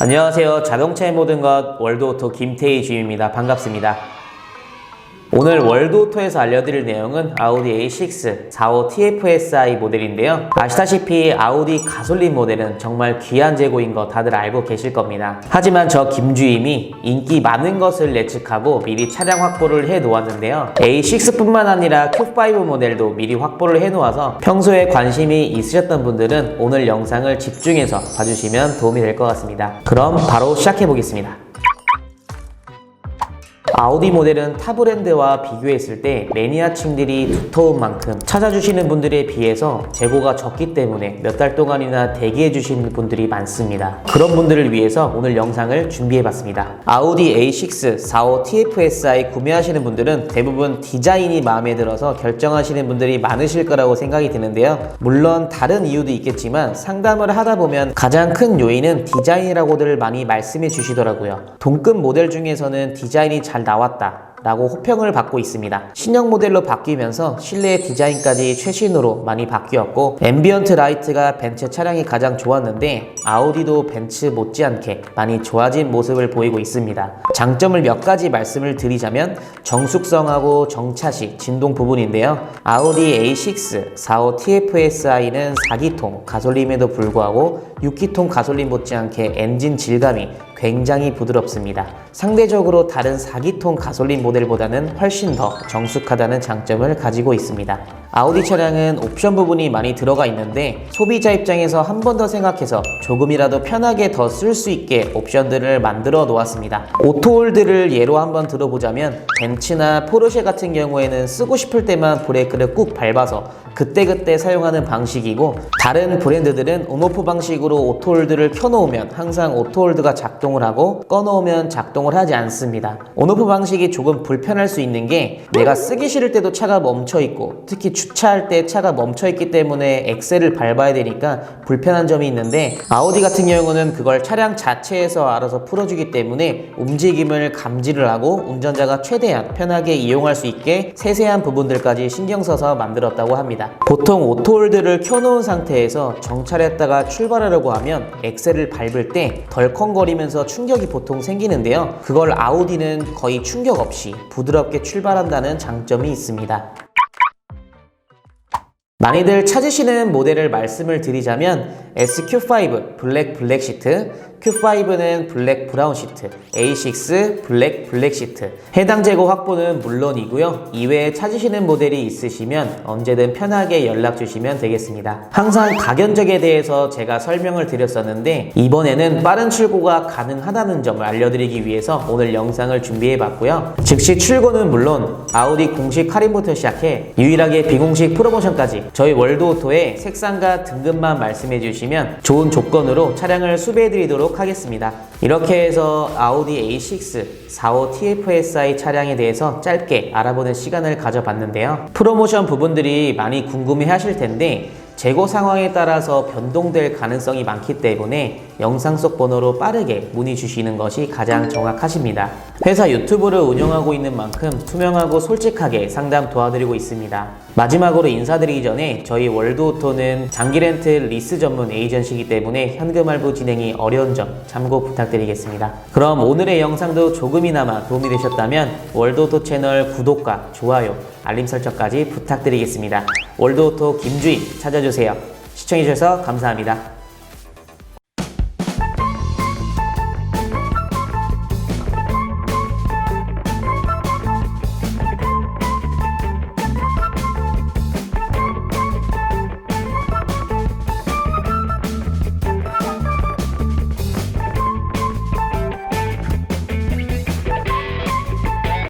안녕하세요. 자동차의 모든 것 월드오토 김태희 주임입니다. 반갑습니다. 오늘 월드오토에서 알려드릴 내용은 아우디 A6 45 TFSI 모델인데요. 아시다시피 아우디 가솔린 모델은 정말 귀한 재고인 거 다들 알고 계실 겁니다. 하지만 저 김주임이 인기 많은 것을 예측하고 미리 차량 확보를 해 놓았는데요. A6뿐만 아니라 Q5 모델도 미리 확보를 해 놓아서 평소에 관심이 있으셨던 분들은 오늘 영상을 집중해서 봐주시면 도움이 될 것 같습니다. 그럼 바로 시작해 보겠습니다. 아우디 모델은 타 브랜드와 비교했을 때 매니아층들이 두터운 만큼 찾아주시는 분들에 비해서 재고가 적기 때문에 몇 달 동안이나 대기해 주시는 분들이 많습니다. 그런 분들을 위해서 오늘 영상을 준비해 봤습니다. 아우디 A6 45 TFSI 구매하시는 분들은 대부분 디자인이 마음에 들어서 결정하시는 분들이 많으실 거라고 생각이 드는데요. 물론 다른 이유도 있겠지만 상담을 하다 보면 가장 큰 요인은 디자인이라고들 많이 말씀해 주시더라고요. 동급 모델 중에서는 디자인이 잘 나왔다. 라고 호평을 받고 있습니다. 신형 모델로 바뀌면서 실내 디자인까지 최신으로 많이 바뀌었고 앰비언트 라이트가 벤츠 차량이 가장 좋았는데 아우디도 벤츠 못지않게 많이 좋아진 모습을 보이고 있습니다. 장점을 몇 가지 말씀을 드리자면 정숙성하고 정차 시 진동 부분인데요. 아우디 A6 45 TFSI는 4기통 가솔린에도 불구하고 6기통 가솔린 못지않게 엔진 질감이 굉장히 부드럽습니다. 상대적으로 다른 4기통 가솔린 모델보다는 훨씬 더 정숙하다는 장점을 가지고 있습니다. 아우디 차량은 옵션 부분이 많이 들어가 있는데 소비자 입장에서 한 번 더 생각해서 조금이라도 편하게 더 쓸 수 있게 옵션들을 만들어 놓았습니다. 오토홀드를 예로 한번 들어보자면 벤츠나 포르쉐 같은 경우에는 쓰고 싶을 때만 브레이크를 꾹 밟아서 그때그때 사용하는 방식이고 다른 브랜드들은 온오프 방식으로 오토홀드를 켜놓으면 항상 오토홀드가 작동을 하고 꺼놓으면 작동을 하지 않습니다. 온오프 방식이 조금 불편할 수 있는 게 내가 쓰기 싫을 때도 차가 멈춰 있고 특히 주차할 때 차가 멈춰 있기 때문에 엑셀을 밟아야 되니까 불편한 점이 있는데 아우디 같은 경우는 그걸 차량 자체에서 알아서 풀어주기 때문에 움직임을 감지를 하고 운전자가 최대한 편하게 이용할 수 있게 세세한 부분들까지 신경 써서 만들었다고 합니다. 보통 오토홀드를 켜놓은 상태에서 정차했다가 출발하려고 하면 엑셀을 밟을 때 덜컹거리면서 충격이 보통 생기는데요. 그걸 아우디는 거의 충격 없이 부드럽게 출발한다는 장점이 있습니다. 많이들 찾으시는 모델을 말씀을 드리자면 SQ5 블랙 블랙 시트, Q5는 블랙 브라운 시트, A6 블랙 블랙 시트. 해당 재고 확보는 물론이고요. 이외에 찾으시는 모델이 있으시면 언제든 편하게 연락 주시면 되겠습니다. 항상 가견적에 대해서 제가 설명을 드렸었는데 이번에는 빠른 출고가 가능하다는 점을 알려드리기 위해서 오늘 영상을 준비해 봤고요. 즉시 출고는 물론 아우디 공식 할인부터 시작해 유일하게 비공식 프로모션까지 저희 월드오토의 색상과 등급만 말씀해 주시면 좋은 조건으로 차량을 수배해 드리도록 하겠습니다. 이렇게 해서 아우디 A6 45 TFSI 차량에 대해서 짧게 알아보는 시간을 가져봤는데요. 프로모션 부분들이 많이 궁금해 하실 텐데 재고 상황에 따라서 변동될 가능성이 많기 때문에 영상 속 번호로 빠르게 문의 주시는 것이 가장 정확하십니다. 회사 유튜브를 운영하고 있는 만큼 투명하고 솔직하게 상담 도와드리고 있습니다. 마지막으로 인사드리기 전에 저희 월드오토는 장기 렌트 리스 전문 에이전시이기 때문에 현금 할부 진행이 어려운 점 참고 부탁드리겠습니다. 그럼 오늘의 영상도 조금이나마 도움이 되셨다면 월드오토 채널 구독과 좋아요, 알림 설정까지 부탁드리겠습니다. 월드오토 김주임 찾아주세요. 시청해주셔서 감사합니다.